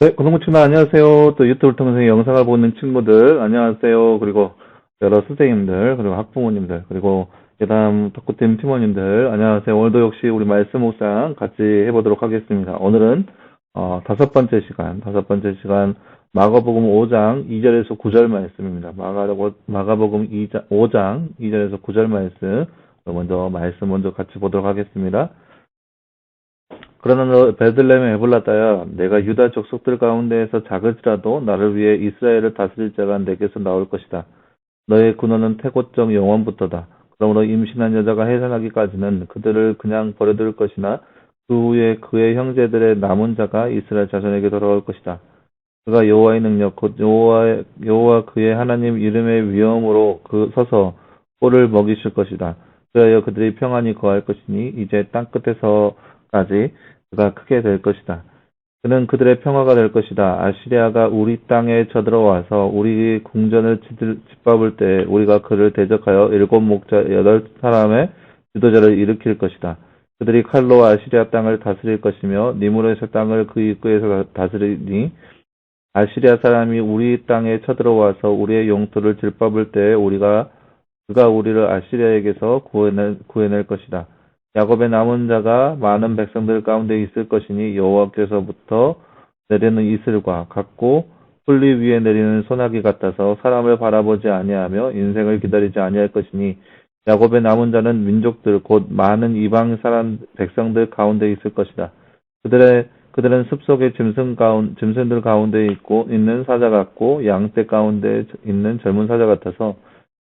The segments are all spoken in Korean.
네, 고등부 친구 안녕하세요. 또 유튜브를 통해서 영상을 보는 친구들 안녕하세요. 그리고 여러 선생님들 그리고 학부모님들 그리고 예담 덕후팀 팀원님들 안녕하세요. 오늘도 역시 우리 말씀 묵상 같이 해보도록 하겠습니다. 오늘은 어, 다섯 번째 시간 다섯 번째 시간 마가복음 5장 2절에서 9절 말씀입니다. 마가복음, 마가복음 2장, 5장 2절에서 9절 말씀 먼저 말씀 먼저 같이 보도록 하겠습니다. 그러나 너 베들레헴 에블라다야 내가 유다 족속들 가운데에서 작을지라도 나를 위해 이스라엘을 다스릴 자가 내게서 나올 것이다. 너의 군원은 태고적 영원부터다. 그러므로 임신한 여자가 해산하기까지는 그들을 그냥 버려둘 것이나 그 후에 그의 형제들의 남은 자가 이스라엘 자손에게 돌아올 것이다. 그가 여호와의 능력 곧 여호와 여호와 그의 하나님 이름의 위엄으로 그 서서 꼴을 먹이실 것이다. 그하여 그들이 평안히 거할 것이니 이제 땅 끝에서 까지 그가 크게 될 것이다. 그는 그들의 평화가 될 것이다. 아시리아가 우리 땅에 쳐들어와서 우리 궁전을 짓- 짓밟을 때 우리가 그를 대적하여 일곱 목자 여덟 사람의 지도자를 일으킬 것이다. 그들이 칼로 아시리아 땅을 다스릴 것이며 니무르에서 땅을 그 입구에서 다스리니 아시리아 사람이 우리 땅에 쳐들어와서 우리의 영토를 질밟을 때 우리가 그가 우리를 아시리아에게서 구해낼, 구해낼 것이다. 야곱의 남은 자가 많은 백성들 가운데 있을 것이니 여호와께서부터 내리는 이슬과 같고 풀리 위에 내리는 소나기 같아서 사람을 바라보지 아니하며 인생을 기다리지 아니할 것이니 야곱의 남은 자는 민족들 곧 많은 이방 사람 백성들 가운데 있을 것이다. 그들의 그들은 숲속의 짐승 가운 짐승들 가운데 있고 있는 사자 같고 양떼 가운데 있는 젊은 사자 같아서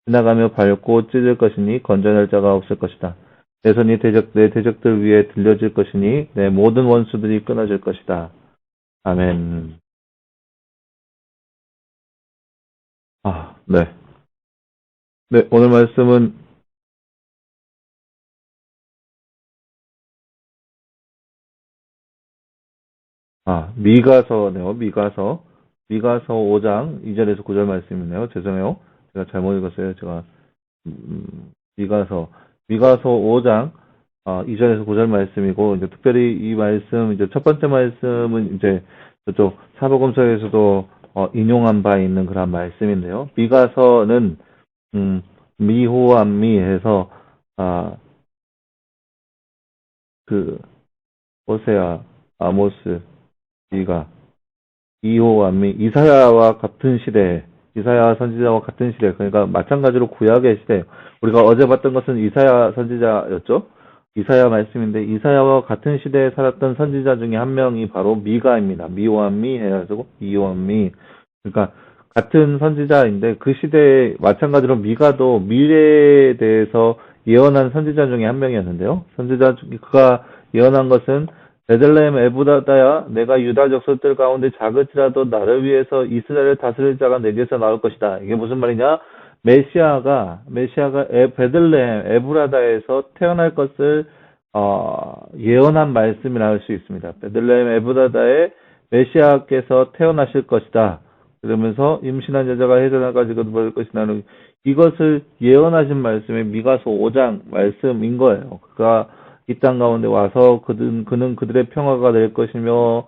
지나가며 밟고 찢을 것이니 건져낼 자가 없을 것이다. 내 손이 대적, 내 대적들 위에 들려질 것이니 내 모든 원수들이 끊어질 것이다. 아멘. 아, 네. 네, 오늘 말씀은 아, 미가서네요. 미가서. 미가서 5장 2절에서 9절 말씀이네요. 죄송해요. 제가 잘못 읽었어요. 제가 음, 미가서 미가서 5장 어, 2절에서 9절 말씀이고 이제 특별히 이 말씀 이제 첫 번째 말씀은 이제 저쪽 사복음서에서도 어, 인용한 바 있는 그런 말씀인데요. 미가서는 음, 미호암미해서 아, 그 호세아, 아모스, 미가, 이호암미, 이사야와 같은 시대, 이사야 선지자와 같은 시대, 그러니까 마찬가지로 구약의 시대. 우리가 어제 봤던 것은 이사야 선지자였죠. 이사야 말씀인데 이사야와 같은 시대에 살았던 선지자 중에 한 명이 바로 미가입니다. 미호암미 해가지고 미호암미. 그러니까 같은 선지자인데 그 시대에 마찬가지로 미가도 미래에 대해서 예언한 선지자 중에 한 명이었는데요. 선지자 중 그가 예언한 것은 베들레헴 에브다다야 내가 유다 족속들 가운데 작을지라도 나를 위해서 이스라엘을 다스릴 자가 내게서 나올 것이다. 이게 무슨 말이냐? 메시아가 메시아가 에, 베들레헴 에브라다에서 태어날 것을 어, 예언한 말씀이라 할 수 있습니다. 베들레헴 에브라다에 메시아께서 태어나실 것이다. 그러면서 임신한 여자가 해전을 가지고 볼 것이라는 이것을 예언하신 말씀이 미가서 5장 말씀인 거예요. 그가 이 땅 가운데 와서 그는, 그는 그들의 평화가 될 것이며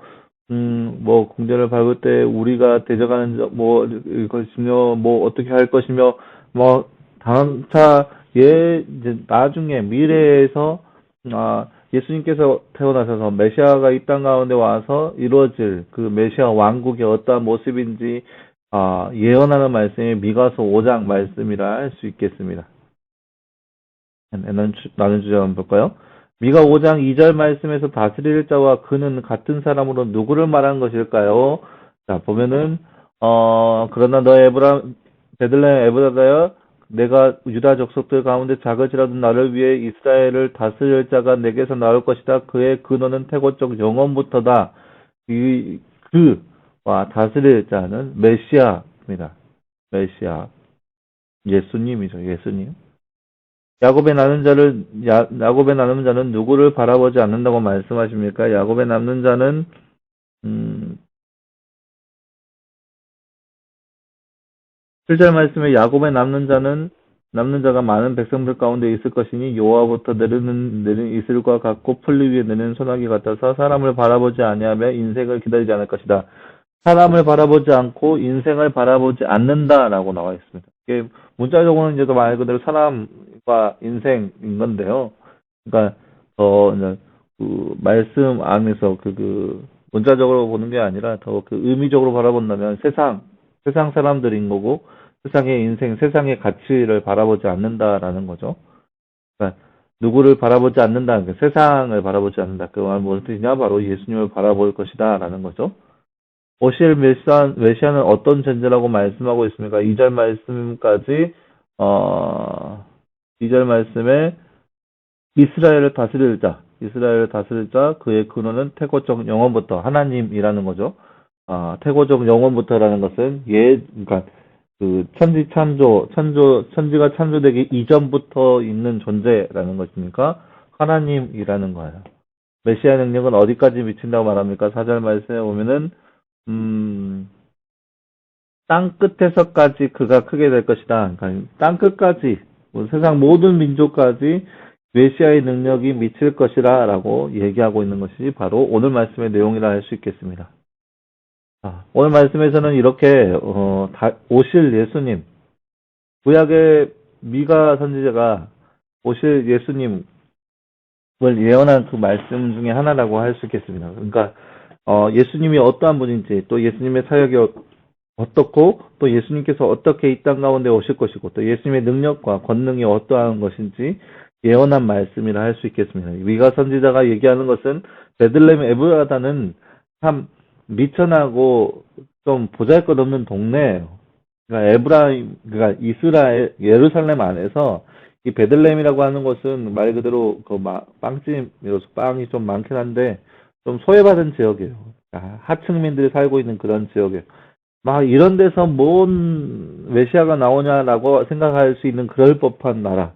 음, 뭐, 궁전을 밟을 때 우리가 대적하는, 자- 뭐, 것이며, 뭐, 어떻게 할 것이며, 뭐, 다음 차, 예, 이제 나중에, 미래에서, 아, 예수님께서 태어나셔서 메시아가 이 땅 가운데 와서 이루어질 그 메시아 왕국의 어떠한 모습인지, 아, 예언하는 말씀이 미가서 5장 말씀이라 할 수 있겠습니다. 주- 나는 주제 한번 볼까요? 미가 5장 2절 말씀에서 다스릴 자와 그는 같은 사람으로 누구를 말한 것일까요? 자, 보면은, 어, 그러나 너 에브라, 베들레헴 에브라다여, 내가 유다 족속들 가운데 작을지라도 나를 위해 이스라엘을 다스릴 자가 내게서 나올 것이다. 그의 근원은 태고적 영원부터다. 이, 그와 다스릴 자는 메시아입니다. 메시아. 예수님이죠, 예수님. 야곱의 남는 자를 야, 야곱의 남는 자는 누구를 바라보지 않는다고 말씀하십니까? 야곱의 남는 자는 음 7절 말씀에 야곱의 남는 자는 남는 자가 많은 백성들 가운데 있을 것이니 여호와부터 내리는 내리는 이슬과 같고 풀리 위에 내리는 소나기 같아서 사람을 바라보지 아니하며 인생을 기다리지 않을 것이다. 사람을 바라보지 않고 인생을 바라보지 않는다라고 나와 있습니다. 이게 문자적으로는 이제 말 그대로 사람 과 인생인 건데요. 그러니까 더 그 말씀 안에서 그, 그 문자적으로 보는 게 아니라 더 그 의미적으로 바라본다면 세상 세상 사람들인 거고 세상의 인생, 세상의 가치를 바라보지 않는다라는 거죠. 그러니까 누구를 바라보지 않는다, 그러니까 세상을 바라보지 않는다. 그말 무슨 뜻이냐? 바로 예수님을 바라볼 것이다 라는 거죠. 오실 메시아, 메시아는 어떤 존재라고 말씀하고 있습니까? 2절 말씀까지 어 2절 말씀에 이스라엘을 다스릴 자, 이스라엘을 다스릴 자, 그의 근원은 태고적 영원부터 하나님이라는 거죠. 아, 태고적 영원부터라는 것은 예, 그러니까 그 천지 창조, 천조, 천지가 창조되기 이전부터 있는 존재라는 것이니까 하나님이라는 거예요. 메시아 능력은 어디까지 미친다고 말합니까? 사절 말씀에 보면은 음, 땅 끝에서까지 그가 크게 될 것이다. 그러니까 땅 끝까지 뭐 세상 모든 민족까지 메시아의 능력이 미칠 것이라 라고 얘기하고 있는 것이 바로 오늘 말씀의 내용이라 할 수 있겠습니다. 자, 오늘 말씀에서는 이렇게 어, 다, 오실 예수님, 구약의 미가 선지자가 오실 예수님을 예언한 그 말씀 중에 하나라고 할 수 있겠습니다. 그러니까 어, 예수님이 어떠한 분인지 또 예수님의 사역이 어- 어떻고 또 예수님께서 어떻게 이 땅 가운데 오실 것이고 또 예수님의 능력과 권능이 어떠한 것인지 예언한 말씀이라 할 수 있겠습니다. 미가 선지자가 얘기하는 것은 베들레헴 에브라다는 참 미천하고 좀 보잘것없는 동네예요. 그러니까 에브라임, 그러니까 이스라엘 예루살렘 안에서 이 베들레헴이라고 하는 것은 말 그대로 그 마- 빵집이로서 빵이 좀 많긴 한데 좀 소외받은 지역이에요. 그러니까 하층민들이 살고 있는 그런 지역이에요. 막 이런 데서 뭔 메시아가 나오냐라고 생각할 수 있는 그럴 법한 나라.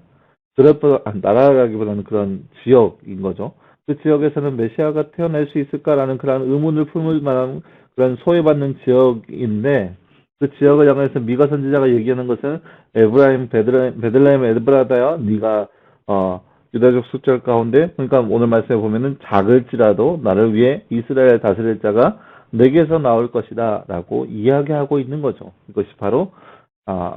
그럴 법한 나라라기보다는 그런 지역인 거죠. 그 지역에서는 메시아가 태어날 수 있을까라는 그런 의문을 품을 만한 그런 소외받는 지역인데 그 지역을 향해서 미가 선지자가 얘기하는 것은 에브라임 베들레, 베들레헴 에브라다야 네가 어, 유다족 숫자 가운데 그러니까 오늘 말씀에 보면은 작을지라도 나를 위해 이스라엘 다스릴 자가 내게서 나올 것이다 라고 이야기하고 있는 거죠. 이것이 바로 아,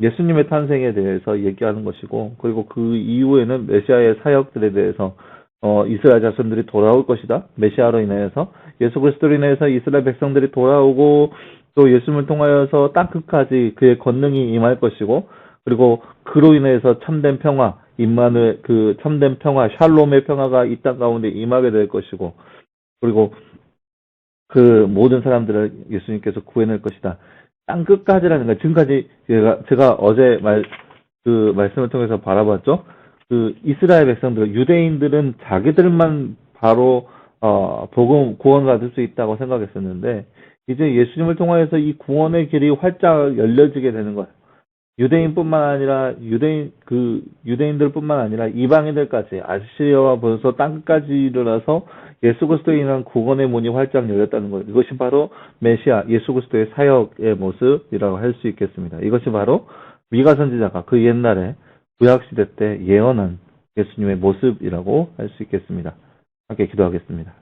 예수님의 탄생에 대해서 얘기하는 것이고 그리고 그 이후에는 메시아의 사역들에 대해서 어, 이스라엘 자손들이 돌아올 것이다. 메시아로 인하여서 예수 그리스도로 인하여서 이스라엘 백성들이 돌아오고 또 예수님을 통하여서 땅 끝까지 그의 권능이 임할 것이고 그리고 그로 인해서 참된 평화, 임마누엘 그 참된 평화, 샬롬의 평화가 이 땅 가운데 임하게 될 것이고 그리고 그 모든 사람들을 예수님께서 구해낼 것이다. 땅 끝까지라는 거 지금까지 제가 제가 어제 말 그 말씀을 통해서 바라봤죠. 그 이스라엘 백성들, 유대인들은 자기들만 바로 어 복음 구원 받을 수 있다고 생각했었는데 이제 예수님을 통하여서 이 구원의 길이 활짝 열려지게 되는 거예요. 유대인뿐만 아니라 유대인 그 유대인들뿐만 아니라 이방인들까지 아시아와 벌써 땅끝까지 일어나서 예수 그리스도에 인한 구원의 문이 활짝 열렸다는 거예요. 이것이 바로 메시아 예수 그리스도의 사역의 모습이라고 할 수 있겠습니다. 이것이 바로 미가 선지자가 그 옛날에 구약 시대 때 예언한 예수님의 모습이라고 할 수 있겠습니다. 함께 기도하겠습니다.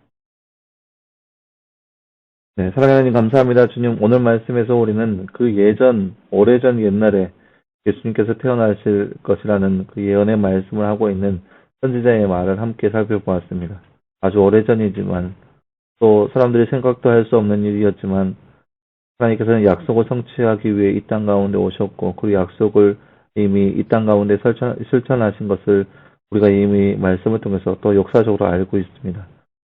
네, 사랑하는 하나님 감사합니다. 주님, 오늘 말씀에서 우리는 그 예전, 오래전 옛날에 예수님께서 태어나실 것이라는 그 예언의 말씀을 하고 있는 선지자의 말을 함께 살펴보았습니다. 아주 오래전이지만 또 사람들이 생각도 할 수 없는 일이었지만 하나님께서는 약속을 성취하기 위해 이 땅 가운데 오셨고 그 약속을 이미 이 땅 가운데 설천, 실천 하신 것을 우리가 이미 말씀을 통해서 또 역사적으로 알고 있습니다.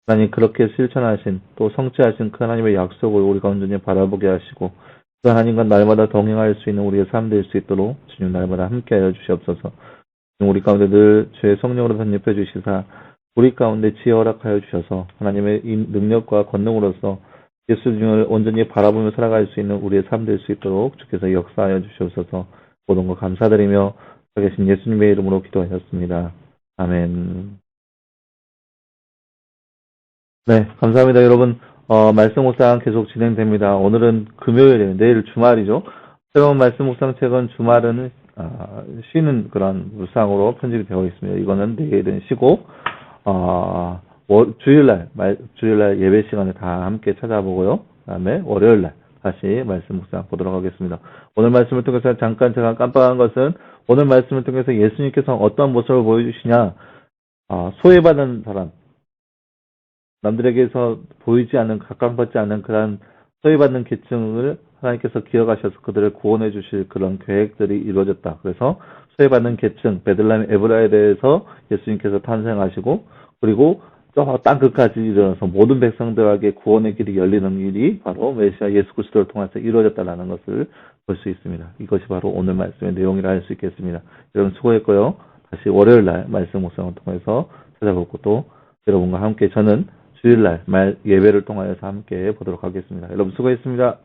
하나님 그렇게 실천하신 또 성취하신 그 하나님의 약속을 우리가 온전히 바라보게 하시고 그 하나님과 날마다 동행할 수 있는 우리의 삶 될 수 있도록 주님 날마다 함께하여 주시옵소서. 우리 가운데 늘 주의 성령으로 선입해 주시사 우리 가운데 지혜 허락하여 주셔서 하나님의 이 능력과 권능으로서 예수님을 온전히 바라보며 살아갈 수 있는 우리의 삶 될 수 있도록 주께서 역사하여 주시옵소서 모든 것 감사드리며 계신 예수님의 이름으로 기도하셨습니다. 아멘. 네, 감사합니다, 여러분. 어, 말씀 묵상 계속 진행됩니다. 오늘은 금요일이에요. 내일 주말이죠. 새로운 말씀 묵상 책은 주말은 아, 쉬는 그런 묵상으로 편집이 되어 있습니다. 이거는 내일은 쉬고 어, 월- 주일날 말- 주일날 예배 시간에 다 함께 찾아보고요. 다음에 월요일 날 다시 말씀 묵상 보도록 하겠습니다. 오늘 말씀을 통해서 잠깐 제가 깜빡한 것은 오늘 말씀을 통해서 예수님께서 어떤 모습을 보여주시냐 아, 소외받는 사람 남들에게서 보이지 않는 각광받지 않는 그런 소외받는 계층을 하나님께서 기억하셔서 그들을 구원해 주실 그런 계획들이 이루어졌다. 그래서 소외받는 계층 베들레헴 에브라에 대해서 예수님께서 탄생하시고 그리고 저 땅 끝까지 일어나서 모든 백성들에게 구원의 길이 열리는 일이 바로 메시아 예수 그리스도를 통해서 이루어졌다라는 것을 볼 수 있습니다. 이것이 바로 오늘 말씀의 내용이라 할 수 있겠습니다. 여러분 수고했고요. 다시 월요일 날 말씀 묵상을 통해서 찾아보고 또 여러분과 함께 저는 주일날 말 예배를 통하여서 함께 보도록 하겠습니다. 여러분 수고했습니다.